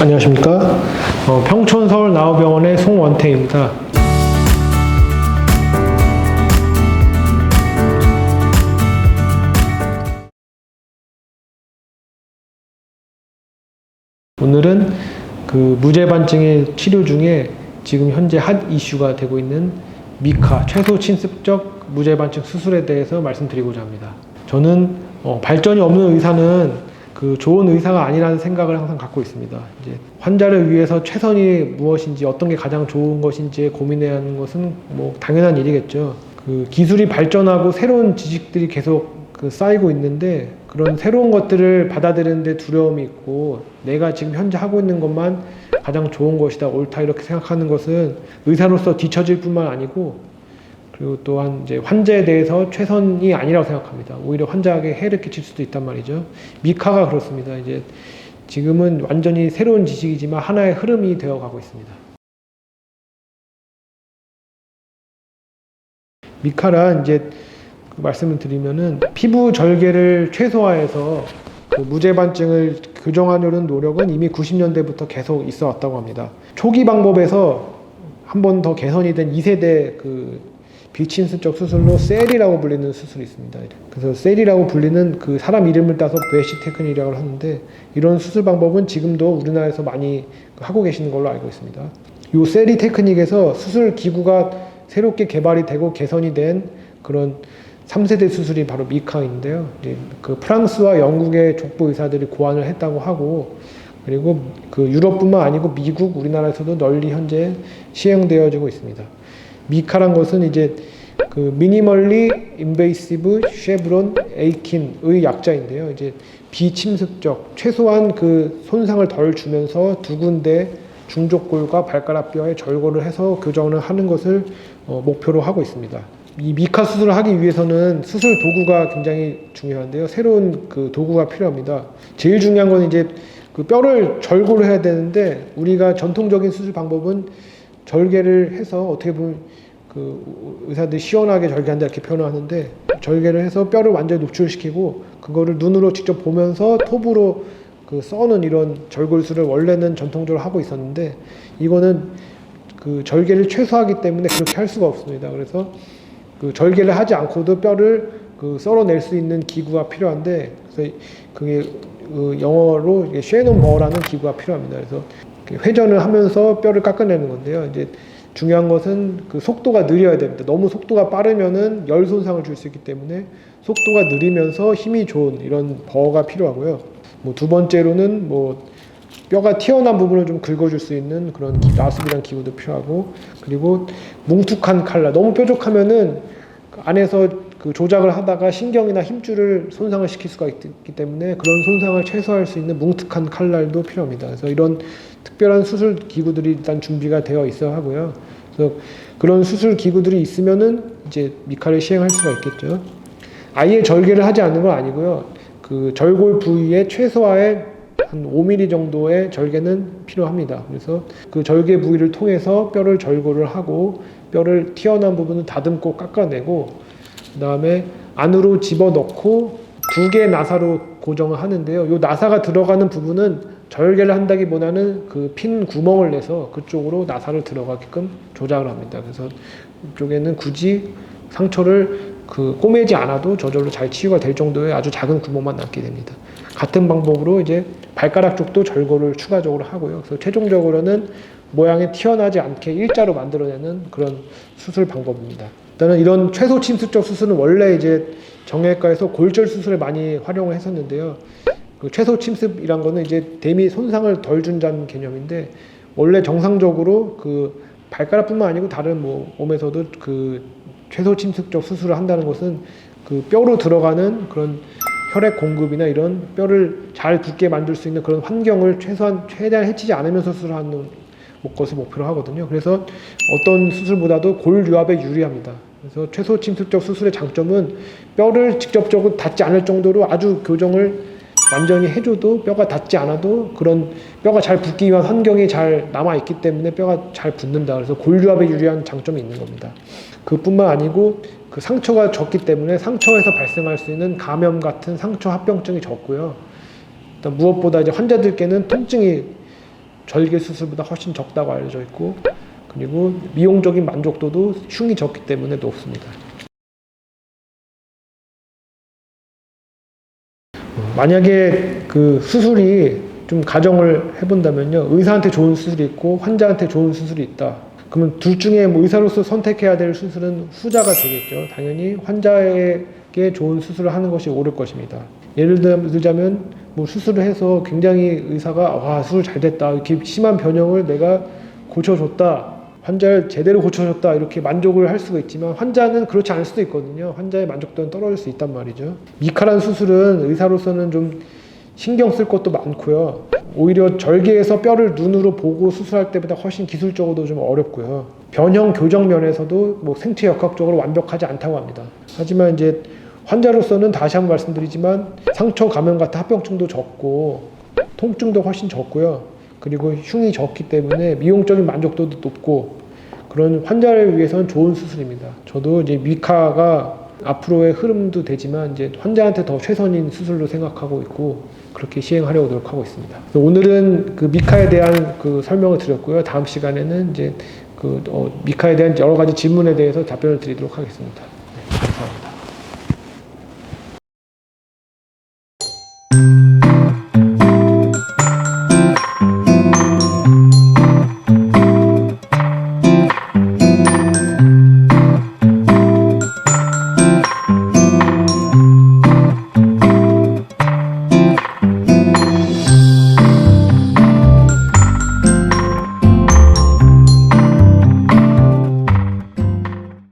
안녕하십니까. 어, 평촌 서울 나우병원의 송원태입니다. 오늘은 그 무죄반증의 치료 중에 지금 현재 핫 이슈가 되고 있는 미카 최소 침습적 무죄반증 수술에 대해서 말씀드리고자 합니다. 저는 어, 발전이 없는 의사는 그 좋은 의사가 아니라는 생각을 항상 갖고 있습니다. 이제 환자를 위해서 최선이 무엇인지 어떤 게 가장 좋은 것인지 고민해야 하는 것은 뭐 당연한 일이겠죠. 그 기술이 발전하고 새로운 지식들이 계속 그 쌓이고 있는데 그런 새로운 것들을 받아들이는데 두려움이 있고 내가 지금 현재 하고 있는 것만 가장 좋은 것이다 옳다 이렇게 생각하는 것은 의사로서 뒤처질 뿐만 아니고 그리고 또한 이제 환자에 대해서 최선이 아니라고 생각합니다. 오히려 환자에게 해를 끼칠 수도 있단 말이죠. 미카가 그렇습니다. 이제 지금은 완전히 새로운 지식이지만 하나의 흐름이 되어 가고 있습니다. 미카라 이제 그 말씀을 드리면은 피부 절개를 최소화해서 그 무죄반증을 교정하려는 노력은 이미 90년대부터 계속 있어 왔다고 합니다. 초기 방법에서 한 번 더 개선이 된 2세대 그 비침습적 수술로 셀이라고 불리는 수술이 있습니다. 그래서 셀이라고 불리는 그 사람 이름을 따서 베시 테크닉이라고 하는데 이런 수술 방법은 지금도 우리나라에서 많이 하고 계시는 걸로 알고 있습니다. 이 셀이 테크닉에서 수술 기구가 새롭게 개발이 되고 개선이 된 그런 3세대 수술이 바로 미카인데요. 그 프랑스와 영국의 족보 의사들이 고안을 했다고 하고 그리고 그 유럽뿐만 아니고 미국, 우리나라에서도 널리 현재 시행되어지고 있습니다. 미카란 것은 이제 그 미니멀리 인베이시브 쉐브론 에이킨의 약자인데요. 이제 비침습적 최소한 그 손상을 덜 주면서 두 군데 중족골과 발가락 뼈에 절골을 해서 교정을 하는 것을 어, 목표로 하고 있습니다. 이 미카 수술을 하기 위해서는 수술 도구가 굉장히 중요한데요. 새로운 그 도구가 필요합니다. 제일 중요한 건 이제 그 뼈를 절골을 해야 되는데 우리가 전통적인 수술 방법은 절개를 해서 어떻게 보면 그 의사들이 시원하게 절개한다 이렇게 표현을 하는데 절개를 해서 뼈를 완전히 노출시키고 그거를 눈으로 직접 보면서 톱으로 그 써는 이런 절골술을 원래는 전통적으로 하고 있었는데 이거는 그 절개를 최소화하기 때문에 그렇게 할 수가 없습니다. 그래서 그 절개를 하지 않고도 뼈를 그 썰어낼 수 있는 기구가 필요한데 그래서 그게 그 영어로 쉐논 버라는 기구가 필요합니다. 그래서 회전을 하면서 뼈를 깎아내는 건데요. 이제 중요한 것은 그 속도가 느려야 됩니다. 너무 속도가 빠르면은 열 손상을 줄 수 있기 때문에 속도가 느리면서 힘이 좋은 이런 버가 필요하고요. 뭐 두 번째로는 뭐 뼈가 튀어나온 부분을 좀 긁어줄 수 있는 그런 기- 라스비란 기구도 필요하고 그리고 뭉툭한 칼날 너무 뾰족하면은 그 안에서 그 조작을 하다가 신경이나 힘줄을 손상을 시킬 수가 있기 때문에 그런 손상을 최소화할 수 있는 뭉툭한 칼날도 필요합니다. 그래서 이런 특별한 수술 기구들이 일단 준비가 되어 있어야 하고요. 그래서 그런 수술 기구들이 있으면은 이제 미카를 시행할 수가 있겠죠. 아예 절개를 하지 않는 건 아니고요. 그 절골 부위의 최소화의 한 5mm 정도의 절개는 필요합니다. 그래서 그 절개 부위를 통해서 뼈를 절골을 하고 뼈를 튀어나온 부분은 다듬고 깎아내고 그 다음에 안으로 집어넣고 두 개의 나사로 고정을 하는데요. 이 나사가 들어가는 부분은 절개를 한다기보다는 그 핀 구멍을 내서 그쪽으로 나사를 들어가게끔 조작을 합니다. 그래서 이쪽에는 굳이 상처를 그 꼬매지 않아도 저절로 잘 치유가 될 정도의 아주 작은 구멍만 남게 됩니다. 같은 방법으로 이제 발가락 쪽도 절골을 추가적으로 하고요. 그래서 최종적으로는 모양이 튀어나지 않게 일자로 만들어내는 그런 수술 방법입니다. 일단은 이런 최소 침습적 수술은 원래 이제 정형외과에서 골절 수술에 많이 활용을 했었는데요. 그 최소 침습이란 거는 이제 대미 손상을 덜 준다는 개념인데 원래 정상적으로 그 발가락뿐만 아니고 다른 뭐 몸에서도 그 최소 침습적 수술을 한다는 것은 그 뼈로 들어가는 그런 혈액 공급이나 이런 뼈를 잘 붙게 만들 수 있는 그런 환경을 최소한 최대한 해치지 않으면서 수술하는 것을 목표로 하거든요. 그래서 어떤 수술보다도 골 유압에 유리합니다. 그래서 최소 침습적 수술의 장점은 뼈를 직접적으로 닿지 않을 정도로 아주 교정을 완전히 해줘도 뼈가 닿지 않아도 그런 뼈가 잘 붙기 위한 환경이 잘 남아 있기 때문에 뼈가 잘 붙는다. 그래서 골유압에 유리한 장점이 있는 겁니다. 그뿐만 아니고 그 상처가 적기 때문에 상처에서 발생할 수 있는 감염 같은 상처 합병증이 적고요. 일단 무엇보다 이제 환자들께는 통증이 절개 수술보다 훨씬 적다고 알려져 있고 그리고 미용적인 만족도도 흉이 적기 때문에 높습니다. 어, 만약에 그 수술이 좀 가정을 해본다면요. 의사한테 좋은 수술이 있고 환자한테 좋은 수술이 있다. 그러면 둘 중에 뭐 의사로서 선택해야 될 수술은 후자가 되겠죠. 당연히 환자에게 좋은 수술을 하는 것이 옳을 것입니다. 예를 들- 들자면 뭐 수술을 해서 굉장히 의사가 와 수술 잘 됐다. 이렇게 심한 변형을 내가 고쳐줬다 환자를 제대로 고쳐줬다 이렇게 만족을 할 수가 있지만 환자는 그렇지 않을 수도 있거든요 환자의 만족도는 떨어질 수 있단 말이죠 미카란 수술은 의사로서는 좀 신경 쓸 것도 많고요. 오히려 절개에서 뼈를 눈으로 보고 수술할 때보다 훨씬 기술적으로도 좀 어렵고요. 변형 교정 면에서도 뭐 생체 역학적으로 완벽하지 않다고 합니다. 하지만 이제 환자로서는 다시 한번 말씀드리지만 상처 감염 같은 합병증도 적고 통증도 훨씬 적고요. 그리고 흉이 적기 때문에 미용적인 만족도도 높고 그런 환자를 위해서는 좋은 수술입니다. 저도 이제 미카가 앞으로의 흐름도 되지만 이제 환자한테 더 최선인 수술로 생각하고 있고 그렇게 시행하려고 노력하고 있습니다. 오늘은 그 미카에 대한 그 설명을 드렸고요. 다음 시간에는 이제 그 어, 미카에 대한 여러 가지 질문에 대해서 답변을 드리도록 하겠습니다.